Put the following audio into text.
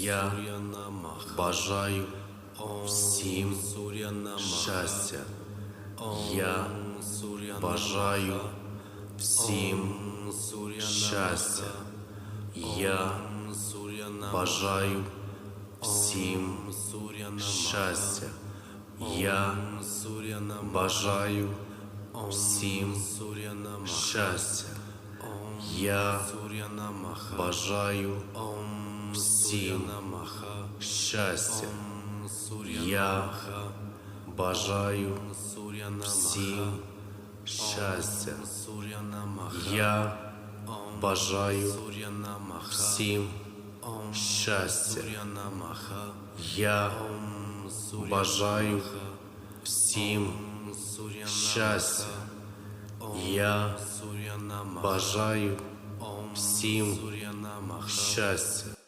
Я бажаю всім щастя. Я бажаю всім щастя. Я бажаю всім щастя. Я бажаю всім щастя. Я бажаю всім щастя. Я бажаю всім щастя. Я бажаю всім щастя. Я бажаю всім щастя. Я бажаю всім щастя.